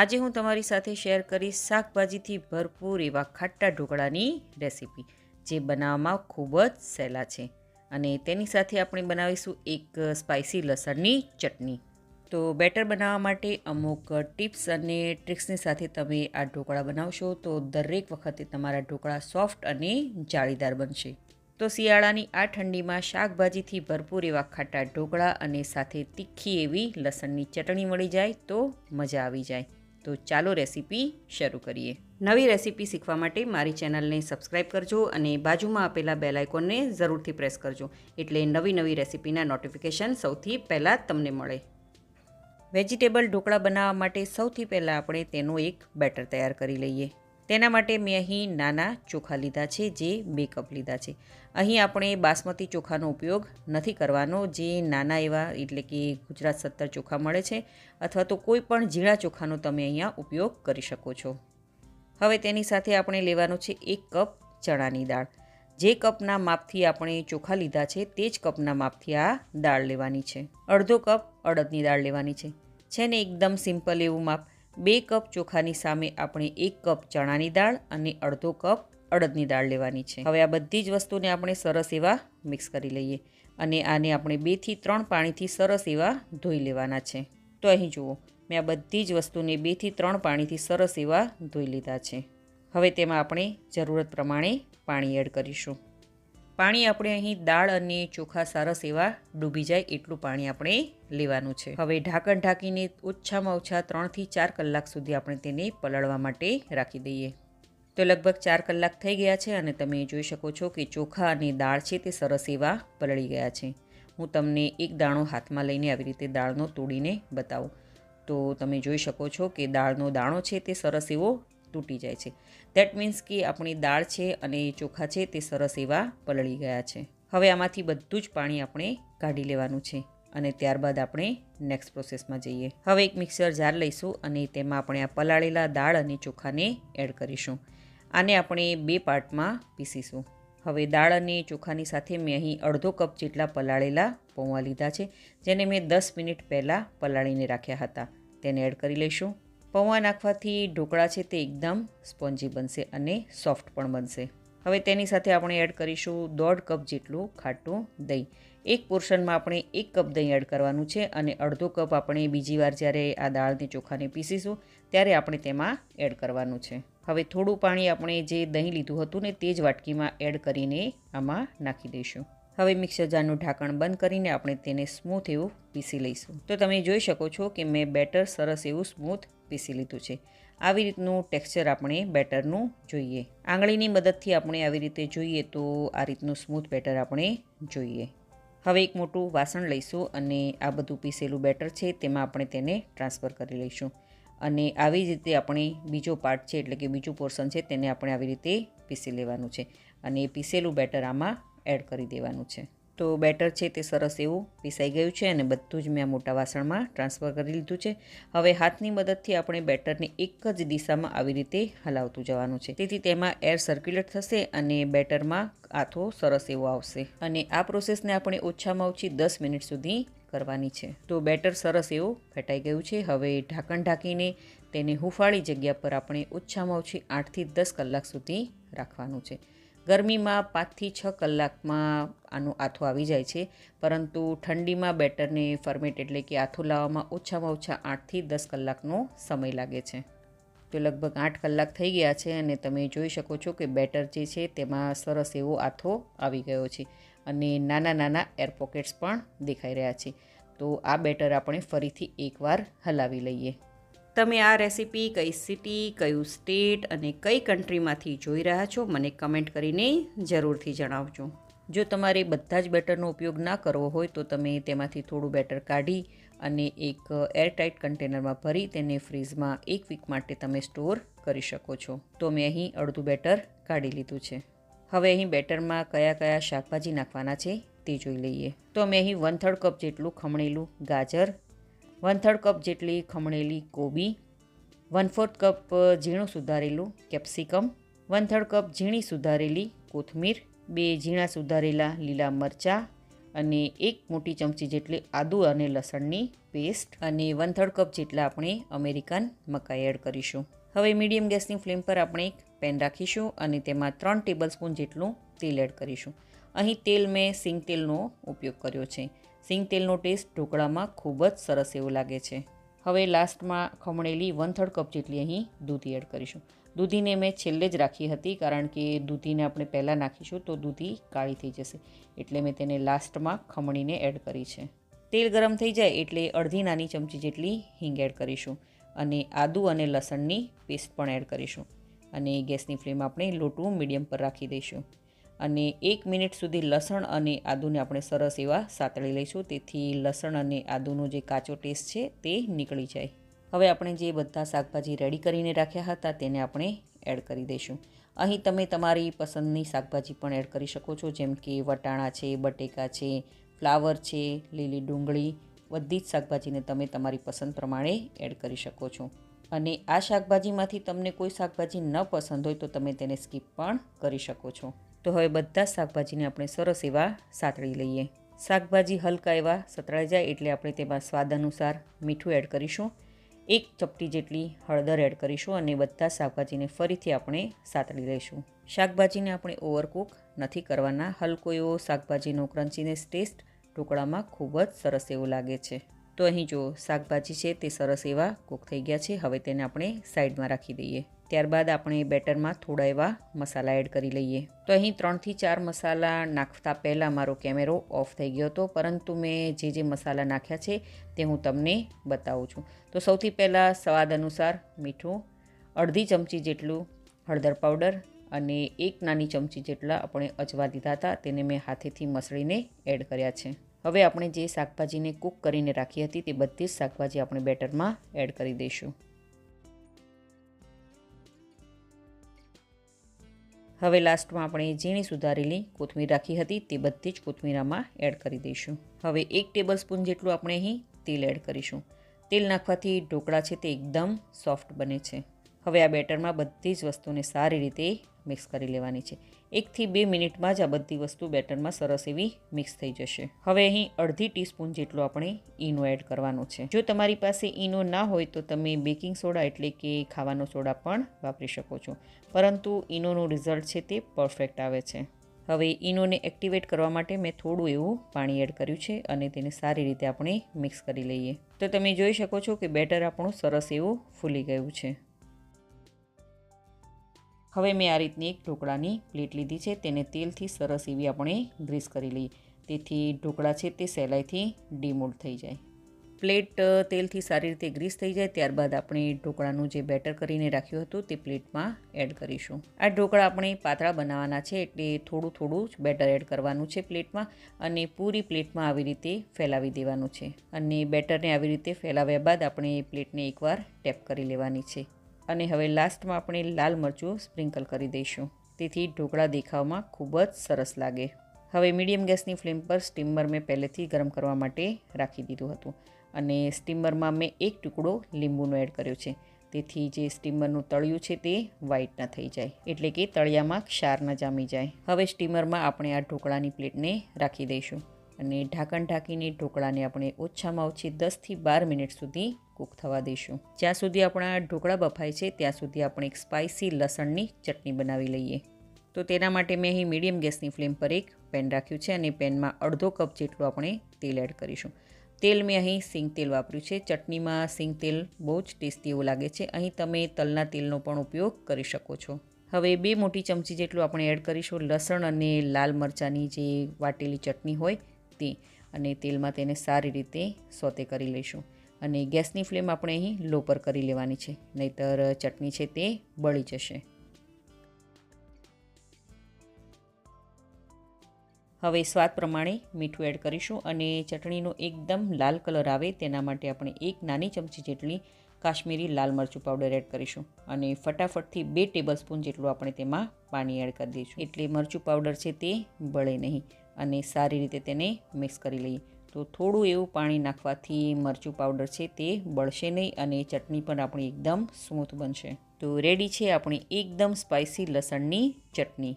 આજે હું તમારી સાથે શેર કરીશ શાકભાજીથી ભરપૂર એવા ખાટા ઢોકળાની રેસીપી, જે બનાવવામાં ખૂબ જ સહેલા છે. અને તેની સાથે આપણે બનાવીશું એક સ્પાઇસી લસણની ચટણી. તો બેટર બનાવવા માટે અમુક ટિપ્સ અને ટ્રિક્સની સાથે તમે આ ઢોકળા બનાવશો, તો દરેક વખતે તમારા ઢોકળા સોફ્ટ અને જાળીદાર બનશે. તો શિયાળાની આ ઠંડીમાં શાકભાજીથી ભરપૂર એવા ખાટા ઢોકળા અને સાથે તીખી એવી લસણની ચટણી મળી જાય, તો મજા આવી જાય. તો ચાલો રેસીપી શરૂ કરીએ. નવી રેસીપી શીખવા માટે મારી ચેનલને સબસ્ક્રાઇબ કરજો અને બાજુમાં આપેલા બેલ આઇકોનને જરૂરથી પ્રેસ કરજો, એટલે નવી નવી રેસીપીના નોટિફિકેશન સૌથી પહેલાં તમને મળે. વેજીટેબલ ઢોકળા બનાવવા માટે સૌથી પહેલાં આપણે તેનું એક બેટર તૈયાર કરી લઈએ. તેના માટે મેં અહીં નાના ચોખા લીધા છે, જે બે કપ લીધા છે. અહીં આપણે બાસમતી ચોખાનો ઉપયોગ નથી કરવાનો, જે નાના એવા એટલે કે ગુજરાત સત્તર ચોખા મળે છે, અથવા તો કોઈ પણ ઝીણા ચોખાનો તમે અહીંયા ઉપયોગ કરી શકો છો. હવે તેની સાથે આપણે લેવાનું છે એક કપ ચણાની દાળ. જે કપના માપથી આપણે ચોખા લીધા છે, તે જ કપના માપથી આ દાળ લેવાની છે. અડધો કપ અડદની દાળ લેવાની છે. છે ને એકદમ સિમ્પલ એવું માપ. બે કપ ચોખાની સામે આપણે એક કપ ચણાની દાળ અને અડધો કપ અડદની દાળ લેવાની છે. હવે આ બધી જ વસ્તુને આપણે સરસ એવા મિક્સ કરી લઈએ અને આને આપણે બેથી ત્રણ પાણીથી સરસ એવા ધોઈ લેવાના છે. તો અહીં જુઓ, મેં આ બધી જ વસ્તુને બેથી ત્રણ પાણીથી સરસ એવા ધોઈ લીધા છે. હવે તેમાં આપણે જરૂરત પ્રમાણે પાણી એડ કરીશું. પાણી આપણે અહીં દાળ અને ચોખા સરસ એવા ડૂબી જાય એટલું પાણી આપણે લેવાનું છે. હવે ઢાંકણ ઢાંકીને ઓછામાં ઓછા ત્રણથી ચાર કલાક સુધી આપણે તેને પલળવા માટે રાખી દઈએ. તો લગભગ ચાર કલાક થઈ ગયા છે અને તમે જોઈ શકો છો કે ચોખા અને દાળ છે તે સરસ એવા પલળી ગયા છે. હું તમને એક દાણો હાથમાં લઈને આવી રીતે દાળનો તોડીને બતાવું. તો તમે જોઈ શકો છો કે દાળનો દાણો છે તે સરસ એવો તૂટી જાય છે. દેટ મીન્સ કે આપણી દાળ છે અને ચોખા છે તે સરસ એવા પલળી ગયા છે. હવે આમાંથી બધું જ પાણી આપણે કાઢી લેવાનું છે. અને ત્યારબાદ આપણે નેક્સ્ટ પ્રોસેસમાં જઈએ. હવે એક મિક્સર જાર લઈશું અને તેમાં આપણે આ પલાળેલા દાળ અને ચોખાને એડ કરીશું. આને આપણે બે પાર્ટમાં પીસીશું. હવે દાળ અને ચોખાની સાથે મેં અહીં અડધો કપ જેટલા પલાળેલા પૌવા લીધા છે, જેને મેં દસ મિનિટ પહેલાં પલાળીને રાખ્યા હતા. તેને એડ કરી લઈશું. પૌવા નાખવાથી ઢોકળા છે તે એકદમ સ્પોન્જી બનશે અને સોફ્ટ પણ બનશે. હવે તેની સાથે આપણે એડ કરીશું દોઢ કપ જેટલું ખાટું દહીં. એક પોર્શનમાં આપણે એક કપ દહીં એડ કરવાનું છે અને અડધો કપ આપણે બીજી વાર જ્યારે આ દાળને ચોખાને પીસીશું, ત્યારે આપણે તેમાં એડ કરવાનું છે. હવે થોડું પાણી આપણે જે દહીં લીધું હતું ને તે જ વાટકીમાં એડ કરીને આમાં નાખી દઈશું. હવે મિક્સર જારનું ઢાંકણ બંધ કરીને આપણે તેને સ્મૂથ એવું પીસી લઈશું. તો તમે જોઈ શકો છો કે મેં બેટર સરસ એવું સ્મૂથ પીસી લીધું છે. આવી રીતનું ટેક્સચર આપણે બેટરનું જોઈએ. આંગળીની મદદથી આપણે આવી રીતે જોઈએ તો આ રીતનું સ્મૂથ બેટર આપણે જોઈએ. હવે એક મોટું વાસણ લઈશું અને આ બધું પીસેલું બેટર છે, તેમાં આપણે તેને ટ્રાન્સફર કરી લઈશું. અને આવી જ રીતે આપણે બીજો પાર્ટ છે, એટલે કે બીજું પોર્શન છે, તેને આપણે આવી રીતે પીસી લેવાનું છે. અને એ પીસેલું બેટર આમાં એડ કરી દેવાનું છે. તો બેટર છે તે સરસ એવું પીસાઈ ગયું છે અને બધું જ મેં આ મોટા વાસણમાં ટ્રાન્સફર કરી લીધું છે. હવે હાથની મદદથી આપણે બેટરને એક જ દિશામાં આવી રીતે હલાવતું જવાનું છે. તેથી તેમાં એર સર્ક્યુલેટ થશે અને બેટરમાં આથો સરસ એવો આવશે. અને આ પ્રોસેસને આપણે ઓછામાં ઓછી દસ મિનિટ સુધી કરવાની છે. તો બેટર સરસ એવું ફેટાઈ ગયું છે. હવે ઢાંકણ ઢાંકીને તેને હુંફાળી જગ્યા પર આપણે ઓછામાં ઓછી આઠથી દસ કલાક સુધી રાખવાનું છે. ગરમીમાં પાંચથી છ કલાકમાં આનું આથો આવી જાય છે. પરંતુ ઠંડીમાં બેટરને ફર્મેટ એટલે કે આથો લાવવામાં ઓછામાં ઓછા આઠથી દસ કલાકનો સમય લાગે છે. તો લગભગ આઠ કલાક થઈ ગયા છે અને તમે જોઈ શકો છો કે બેટર જે છે તેમાં સરસ એવો આથો આવી ગયો છે અને નાના નાના એર પોકેટ્સ પણ દેખાઈ રહ્યા છે. તો આ બેટર આપણે ફરીથી એકવાર હલાવી લઈએ. તમે આ રેસીપી કઈ સિટી, કયું સ્ટેટ અને કઈ કન્ટ્રીમાંથી જોઈ રહ્યા છો, મને કમેન્ટ કરીને જરૂરથી જણાવજો. જો તમારે બધા જ બેટરનો ઉપયોગ ના કરવો હોય, તો તમે તેમાંથી થોડું બેટર કાઢી અને એક એરટાઇટ કન્ટેનરમાં ભરી તેને ફ્રીઝમાં એક વીક માટે તમે સ્ટોર કરી શકો છો. તો મેં અહીં અડધું બેટર કાઢી લીધું છે. હવે અહીં બેટરમાં કયા કયા શાકભાજી નાખવાના છે તે જોઈ લઈએ. તો મેં અહીં વન થર્ડ કપ જેટલું ખમણેલું ગાજર વન થર્ડ કપ જેટલી ખમણેલી કોબી વન ફોર્થ કપ ઝીણું સુધારેલું કેપ્સિકમ વન થર્ડ કપ ઝીણી સુધારેલી કોથમીર, બે ઝીણા સુધારેલા લીલા મરચાં અને એક મોટી ચમચી જેટલી આદુ અને લસણની પેસ્ટ અને વન થર્ડ કપ જેટલા આપણે અમેરિકન મકાઈ એડ કરીશું. હવે મીડિયમ ગેસની ફ્લેમ પર આપણે એક પેન રાખીશું અને તેમાં ત્રણ ટેબલ સ્પૂન જેટલું તેલ એડ કરીશું. અહીં તેલ મેં સિંગ તેલનો ઉપયોગ કર્યો છે. સિંગ તેલનો ટેસ્ટ ઢોકળામાં ખૂબ જ સરસ એવો લાગે છે. હવે લાસ્ટમાં ખમણેલી વન થર્ડ કપ જેટલી અહીં દૂધી એડ કરીશું. દૂધીને મેં છેલ્લે જ રાખી હતી કારણ કે દૂધીને આપણે પહેલાં નાખીશું તો દૂધી કાળી થઈ જશે. એટલે મેં તેને લાસ્ટમાં ખમણીને એડ કરી છે. તેલ ગરમ થઈ જાય એટલે અડધી નાની ચમચી જેટલી હિંગ એડ કરીશું અને આદુ અને લસણની પેસ્ટ પણ એડ કરીશું. અને ગેસની ફ્લેમ આપણે લોટું મીડિયમ પર રાખી દઈશું. અને એક મિનિટ સુધી લસણ અને આદુને આપણે સરસ એવા સાતળી લઈશું. તેથી લસણ અને આદુનો જે કાચો ટેસ્ટ છે તે નીકળી જાય. હવે આપણે જે બધા શાકભાજી રેડી કરીને રાખ્યા હતા તેને આપણે એડ કરી દઈશું. અહીં તમે તમારી પસંદની શાકભાજી પણ એડ કરી શકો છો, જેમ કે વટાણા છે, બટેકા છે, ફ્લાવર છે, લીલી ડુંગળી, બધી જ શાકભાજીને તમે તમારી પસંદ પ્રમાણે એડ કરી શકો છો. અને આ શાકભાજીમાંથી તમને કોઈ શાકભાજી ન પસંદ હોય તો તમે તેને સ્કીપ પણ કરી શકો છો. તો હવે બધા શાકભાજીને આપણે સરસ એવા સાતળી લઈએ. શાકભાજી હલકા એવા સતળાઈ જાય એટલે આપણે તેમાં સ્વાદ અનુસાર મીઠું એડ કરીશું. એક ચપટી જેટલી હળદર એડ કરીશું અને બધા શાકભાજીને ફરીથી આપણે સાતળી લઈશું. શાકભાજીને આપણે ઓવરકુક નથી કરવાના. હલકો એવો શાકભાજીનો ક્રન્ચીનેસ ટેસ્ટ ઢોકળામાં ખૂબ જ સરસ એવું લાગે છે. તો અહીં જો શાકભાજી છે તે સરસ એવા કૂક થઈ ગયા છે. હવે તેને આપણે સાઈડમાં રાખી દઈએ. ત્યારબાદ આપણે બેટરમાં થોડા એવા મસાલા એડ કરી લઈએ. તો અહીં ત્રણથી ચાર મસાલા નાખતા પહેલાં મારો કેમેરો ઓફ થઈ ગયો હતો, પરંતુ મેં જે જે મસાલા નાખ્યા છે તે હું તમને બતાવું છું. તો સૌથી પહેલાં સ્વાદ અનુસાર મીઠું, અડધી ચમચી જેટલું હળદર પાવડર અને એક નાની ચમચી જેટલા આપણે અજવા લીધા હતા, તેને મેં હાથેથી મસળીને એડ કર્યા છે. હવે આપણે જે શાકભાજીને કૂક કરીને રાખી હતી તે બધી જ શાકભાજી આપણે બેટરમાં એડ કરી દઈશું. હવે લાસ્ટમાં આપણે ઝીણી સુધારેલી કોથમીર રાખી હતી તે બધી જ કોથમીરામાં એડ કરી દઈશું. હવે એક ટેબલ સ્પૂન જેટલું આપણે અહીં તેલ એડ કરીશું. તેલ નાખવાથી ઢોકળા છે તે એકદમ સોફ્ટ બને છે. હવે આ બેટરમાં બધી જ વસ્તુને સારી રીતે મિક્સ કરી લેવાની છે. એકથી બે મિનિટમાં જ આ બધી વસ્તુ બેટરમાં સરસ એવી મિક્સ થઈ જશે. હવે અહીં અડધી ટીસ્પૂન જેટલો આપણે ઈનો એડ કરવાનો છે. જો તમારી પાસે ઈનો ના હોય તો તમે બેકિંગ સોડા એટલે કે ખાવાનો સોડા પણ વાપરી શકો છો. પરંતુ ઈનોનું રિઝલ્ટ છે તે પરફેક્ટ આવે છે. હવે ઈનોને એક્ટિવેટ કરવા માટે મેં થોડું એવું પાણી એડ કર્યું છે અને તેને સારી રીતે આપણે મિક્સ કરી લઈએ. તો તમે જોઈ શકો છો કે બેટર આપણું સરસ એવું ફૂલી ગયું છે. હવે મેં આ રીતની એક ઢોકળાની પ્લેટ લીધી છે, તેને તેલથી સરસ એવી આપણે ગ્રીસ કરી લઈએ. તેથી ઢોકળા છે તે સહેલાઈથી ડીમોલ્ડ થઈ જાય. પ્લેટ તેલથી સારી રીતે ગ્રીસ થઈ જાય, ત્યારબાદ આપણે ઢોકળાનું જે બેટર કરીને રાખ્યું હતું તે પ્લેટમાં એડ કરીશું. આ ઢોકળા આપણે પાતળા બનાવવાના છે, એટલે થોડું થોડું જ બેટર એડ કરવાનું છે પ્લેટમાં અને પૂરી પ્લેટમાં આવી રીતે ફેલાવી દેવાનું છે. અને બેટરને આવી રીતે ફેલાવ્યા બાદ આપણે પ્લેટને એકવાર ટેપ કરી લેવાની છે. અને હવે લાસ્ટમાં આપણે લાલ મરચું સ્પ્રિંકલ કરી દઈશું. તેથી ઢોકળા દેખાવમાં ખૂબ જ સરસ લાગે. હવે મીડિયમ ગેસની ફ્લેમ પર સ્ટીમર મેં પહેલેથી ગરમ કરવા માટે રાખી દીધું હતું. અને સ્ટીમરમાં મેં એક ટુકડો લીંબુનો એડ કર્યો છે. તેથી જે સ્ટીમરનું તળિયું છે તે વ્હાઈટ ન થઈ જાય. એટલે કે તળિયામાં ક્ષાર ન જામી જાય. હવે સ્ટીમરમાં આપણે આ ઢોકળાની પ્લેટને રાખી દઈશું. અને ઢાંકણ ઢાંકીને ઢોકળાને આપણે ઓછામાં ઓછી દસથી બાર મિનિટ સુધી કૂક થવા દઈશું. જ્યાં સુધી આપણા ઢોકળા બફાય છે, ત્યાં સુધી આપણે એક સ્પાઇસી લસણની ચટણી બનાવી લઈએ. તો તેના માટે મેં અહીં મીડિયમ ગેસની ફ્લેમ પર એક પેન રાખ્યું છે અને પેનમાં અડધો કપ જેટલું આપણે તેલ એડ કરીશું. તેલ મેં અહીં સિંગ તેલ વાપર્યું છે. ચટણીમાં સિંગ તેલ બહુ જ ટેસ્ટી એવું લાગે છે. અહીં તમે તલના તેલનો પણ ઉપયોગ કરી શકો છો. હવે બે મોટી ચમચી જેટલું આપણે એડ કરીશું. લસણ અને લાલ મરચાંની જે વાટેલી ચટણી હોય તે, અને તેલમાં તેને સારી રીતે સોતે કરી લઈશું. અને ગેસની ફ્લેમ આપણે અહીં લો પર કરી લેવાની છે. નહીતર ચટણી છે તે બળી જશે. હવે સ્વાદ પ્રમાણે મીઠું એડ કરીશું અને ચટણીનો એકદમ લાલ કલર આવે તેના માટે આપણે એક નાની ચમચી જેટલી કાશ્મીરી લાલ મરચું પાવડર એડ કરીશું અને ફટાફટથી બે ટેબલ સ્પૂન જેટલું આપણે તેમાં પાણી એડ કરી દઈશું. એટલે મરચું પાવડર છે તે બળે નહીં અને સારી રીતે તેને મિક્સ કરી લઈએ. તો થોડું એવું પાણી નાખવાથી મરચું પાવડર છે તે બળશે નહીં અને ચટણી પણ આપણી એકદમ સ્મૂથ બનશે. તો રેડી છે આપણી એકદમ સ્પાઇસી લસણની ચટણી.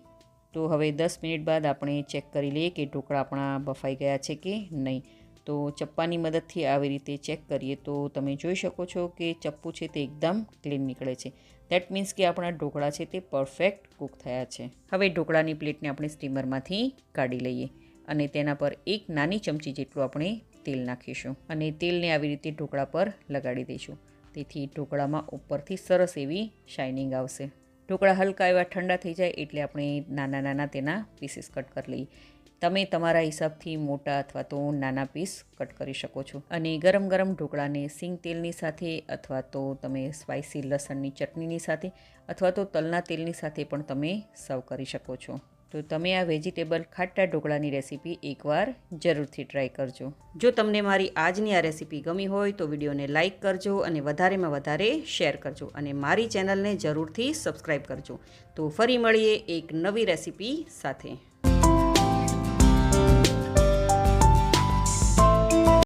તો હવે દસ મિનિટ બાદ આપણે ચેક કરી લઈએ કે ઢોકળા આપણા બફાઈ ગયા છે કે નહીં. તો ચપ્પાની મદદથી આવી રીતે ચેક કરીએ તો તમે જોઈ શકો છો કે ચપ્પુ છે તે એકદમ ક્લીન નીકળે છે. દેટ મીન્સ કે આપણા ઢોકળા છે તે પરફેક્ટ કૂક થયા છે. હવે ઢોકળાની પ્લેટને આપણે સ્ટીમરમાંથી કાઢી લઈએ. અને તેના પર એક નાની ચમચી જેટલું આપણે તેલ નાખીશું અને તેલને આવી રીતે ઢોકળા પર લગાડી દઈશું. તેથી ઢોકળામાં ઉપરથી સરસ એવી શાઇનિંગ આવશે. ઢોકળા હલકા એવા ઠંડા થઈ જાય એટલે આપણે નાના નાના તેના પીસીસ કટ કરી લઈએ. તમે તમારા હિસાબથી મોટા અથવા તો નાના પીસ કટ કરી શકો છો. અને ગરમ ગરમ ઢોકળાને સિંગ તેલની સાથે અથવા તો તમે સ્પાઇસી લસણની ચટણીની સાથે અથવા તો તલના તેલની સાથે પણ તમે સર્વ કરી શકો છો. તો તમે આ વેજીટેબલ ખાટા ઢોકળાની રેસીપી એકવાર જરૂરથી ટ્રાય કરજો. જો તમને મારી આજની આ રેસીપી ગમી હોય તો વિડીયોને લાઇક કરજો અને વધારેમાં વધારે શેર કરજો અને મારી ચેનલને જરૂરથી સબસ્ક્રાઈબ કરજો. તો ફરી મળીએ એક નવી રેસીપી સાથે.